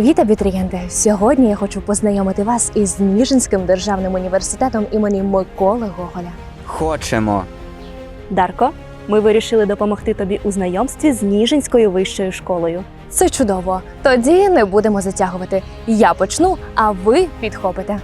Привіт, абітурієнти! Сьогодні я хочу познайомити вас із Ніжинським державним університетом імені Миколи Гоголя. Хочемо. Дарко, ми вирішили допомогти тобі у знайомстві з Ніжинською вищою школою. Це чудово. Тоді не будемо затягувати. Я почну, а ви підхопите.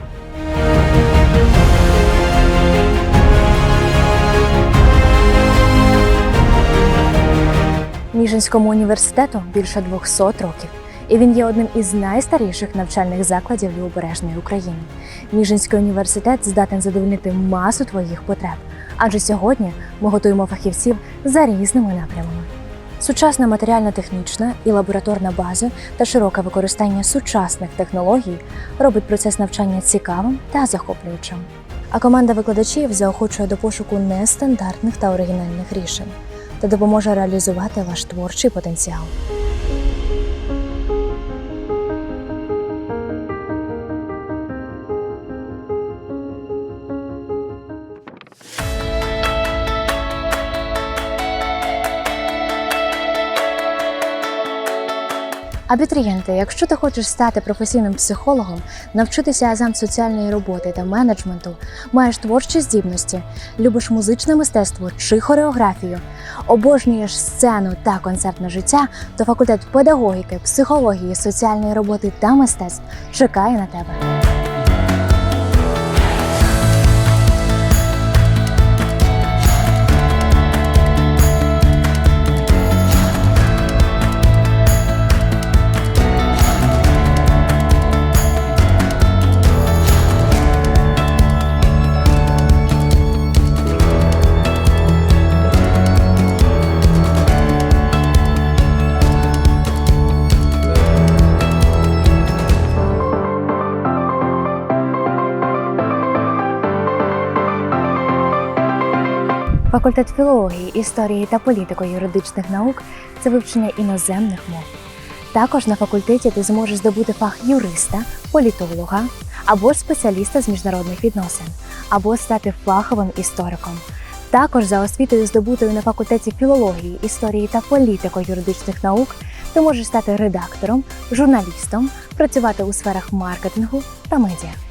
Ніжинському університету більше 200 років, і він є одним із найстаріших навчальних закладів Лівобережної України. Ніжинський університет здатен задовольнити масу твоїх потреб, адже сьогодні ми готуємо фахівців за різними напрямами. Сучасна матеріально-технічна і лабораторна база та широке використання сучасних технологій робить процес навчання цікавим та захоплюючим. А команда викладачів заохочує до пошуку нестандартних та оригінальних рішень та допоможе реалізувати ваш творчий потенціал. Абітурієнти, якщо ти хочеш стати професійним психологом, навчитися азам соціальної роботи та менеджменту, маєш творчі здібності, любиш музичне мистецтво чи хореографію, обожнюєш сцену та концертне життя, то факультет педагогіки, психології, соціальної роботи та мистецтв чекає на тебе. Факультет філології, історії та політико-юридичних наук це вивчення іноземних мов. Також на факультеті ти зможеш здобути фах юриста, політолога або спеціаліста з міжнародних відносин, або стати фаховим істориком. Також за освітою, здобутою на факультеті філології, історії та політико-юридичних наук, ти можеш стати редактором, журналістом, працювати у сферах маркетингу та медіа.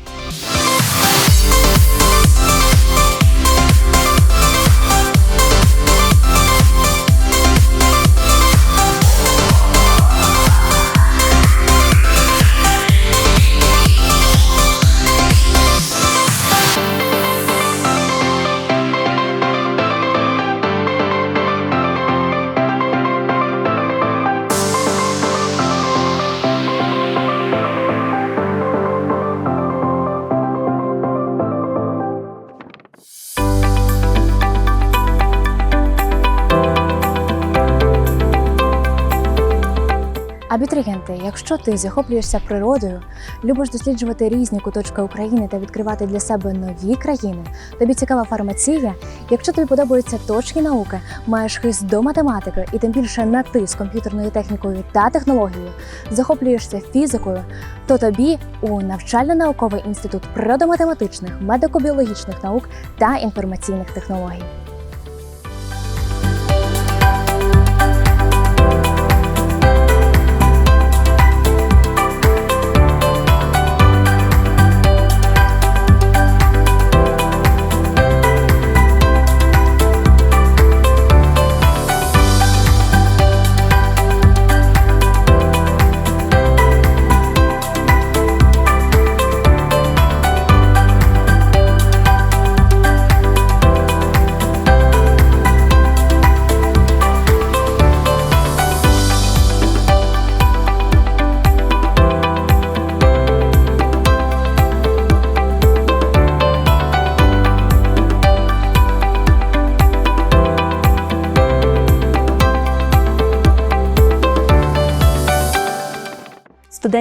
Якщо ти захоплюєшся природою, любиш досліджувати різні куточки України та відкривати для себе нові країни, тобі цікава фармація, якщо тобі подобаються точні науки, маєш хист до математики і тим більше на ти з комп'ютерною технікою та технологією, захоплюєшся фізикою, то тобі у навчально-науковий інститут природоматематичних, медико-біологічних наук та інформаційних технологій.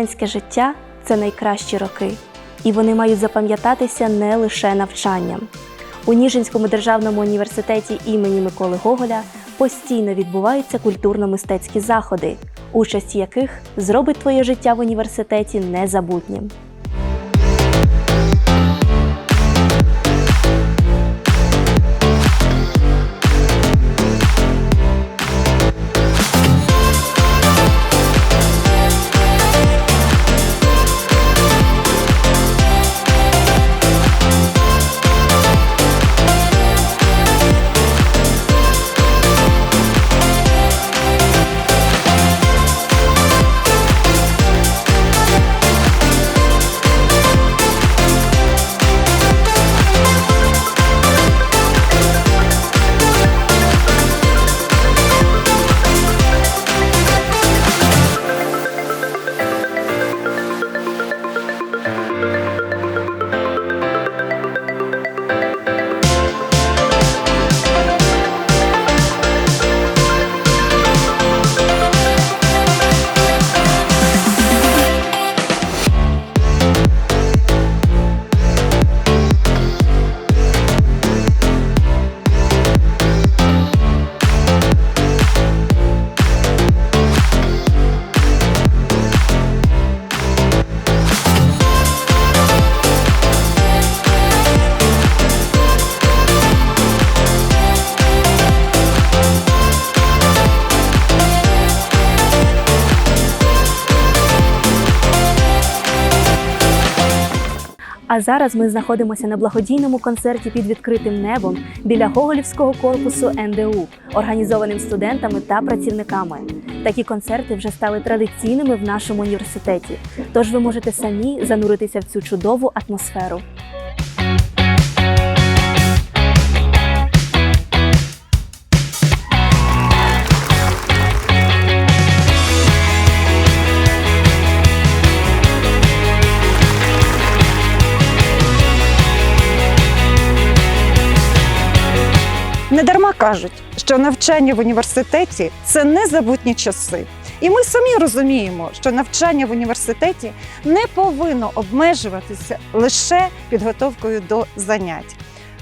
Студентське життя це найкращі роки, і вони мають запам'ятатися не лише навчанням. У Ніжинському державному університеті імені Миколи Гоголя постійно відбуваються культурно-мистецькі заходи, участь яких зробить твоє життя в університеті незабутнім. А зараз ми знаходимося на благодійному концерті під відкритим небом біля Гоголівського корпусу НДУ, організованим студентами та працівниками. Такі концерти вже стали традиційними в нашому університеті. Тож ви можете самі зануритися в цю чудову атмосферу. Недарма кажуть, що навчання в університеті це незабутні часи. І ми самі розуміємо, що навчання в університеті не повинно обмежуватися лише підготовкою до занять.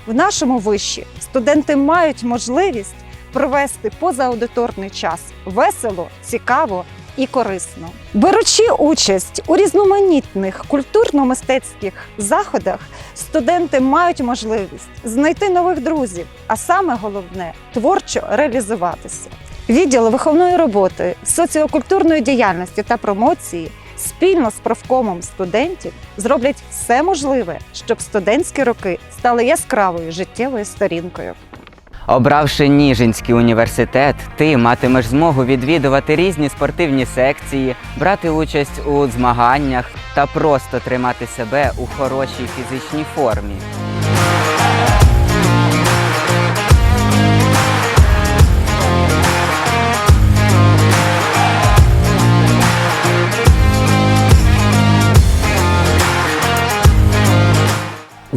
В нашому виші студенти мають можливість провести позааудиторний час весело, цікаво і корисно. Беручи участь у різноманітних культурно-мистецьких заходах, студенти мають можливість знайти нових друзів, а саме головне творчо реалізуватися. Відділ виховної роботи, соціокультурної діяльності та промоції спільно з профкомом студентів зроблять все можливе, щоб студентські роки стали яскравою життєвою сторінкою. Обравши Ніжинський університет, ти матимеш змогу відвідувати різні спортивні секції, брати участь у змаганнях та просто тримати себе у хорошій фізичній формі.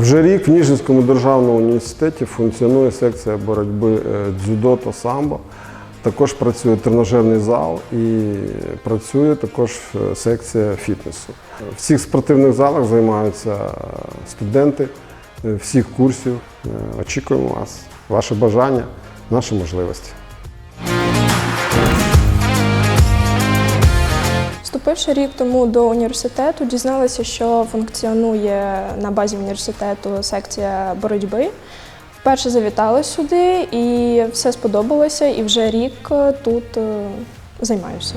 Вже рік в Ніжинському державному університеті функціонує секція боротьби е, дзюдо та самбо. Також працює тренажерний зал і працює також е, секція фітнесу. В цих спортивних залах займаються е, студенти всіх курсів. Очікуємо вас, ваше бажання, наші можливості. Вступивши рік тому до університету, дізналася, що функціонує на базі університету секція боротьби. Вперше завітала сюди і все сподобалося, і вже рік е, тут е, займаюся.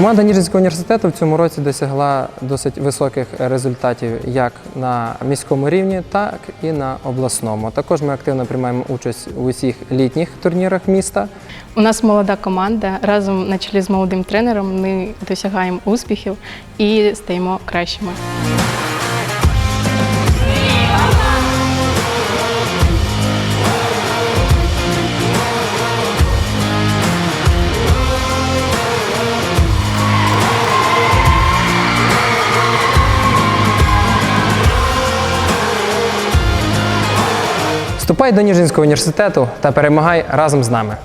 Команда Ніжинського університету в цьому році досягла досить високих результатів як на міському рівні, так і на обласному. Також ми активно приймаємо участь у усіх літніх турнірах міста. У нас молода команда. Разом на чолі з молодим тренером ми досягаємо успіхів і стаємо кращими. Вступай до Ніжинського університету та перемагай разом з нами.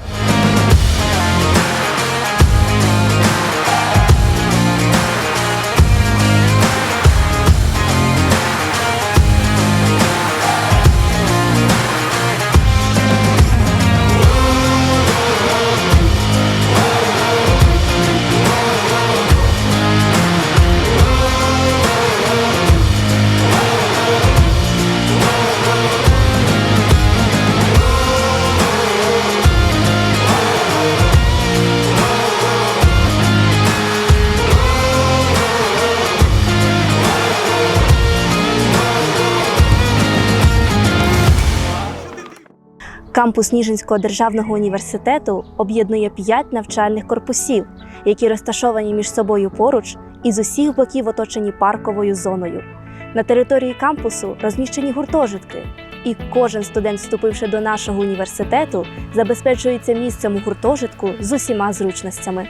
Кампус Ніжинського державного університету об'єднує п'ять навчальних корпусів, які розташовані між собою поруч і з усіх боків оточені парковою зоною. На території кампусу розміщені гуртожитки, і кожен студент, вступивши до нашого університету, забезпечується місцем у гуртожитку з усіма зручностями.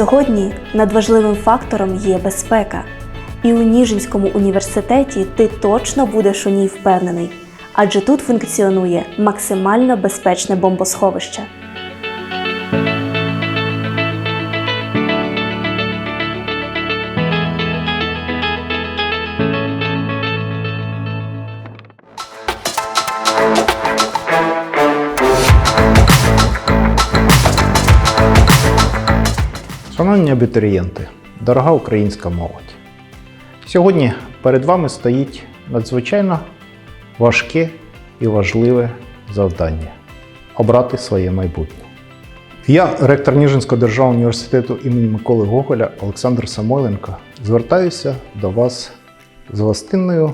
Сьогодні надважливим фактором є безпека. І у Ніжинському університеті ти точно будеш у ній впевнений, адже тут функціонує максимально безпечне бомбосховище. Шановні абітурієнти, дорога українська молодь. Сьогодні перед вами стоїть надзвичайно важке і важливе завдання обрати своє майбутнє. Я, ректор Ніжинського державного університету імені Миколи Гоголя Олександр Самойленко, звертаюся до вас з гостинною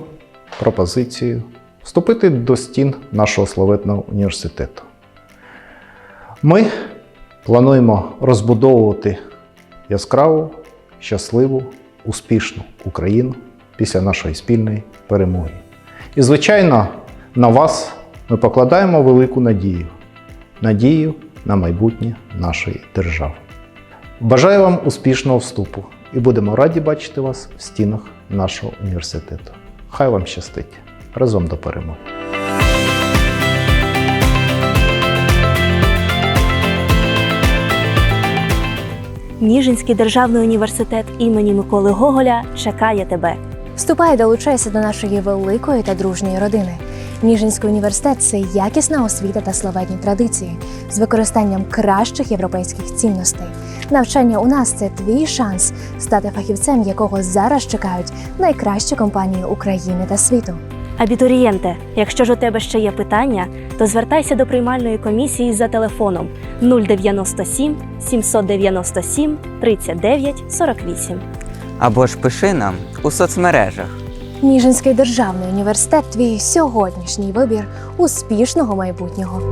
пропозицією вступити до стін нашого славетного університету. Ми плануємо розбудовувати яскраву, щасливу, успішну Україну після нашої спільної перемоги. І, звичайно, на вас ми покладаємо велику надію, надію на майбутнє нашої держави. Бажаю вам успішного вступу і будемо раді бачити вас в стінах нашого університету. Хай вам щастить! Разом до перемоги! Ніжинський державний університет імені Миколи Гоголя чекає тебе. Вступай долучайся до нашої великої та дружньої родини. Ніжинський університет це якісна освіта та славетні традиції з використанням кращих європейських цінностей. Навчання у нас це твій шанс стати фахівцем, якого зараз чекають найкращі компанії України та світу. Абітурієнте, якщо ж у тебе ще є питання, то звертайся до приймальної комісії за телефоном 097 797 39 48. Або ж пиши нам у соцмережах. Ніжинський державний університет твій сьогоднішній вибір успішного майбутнього.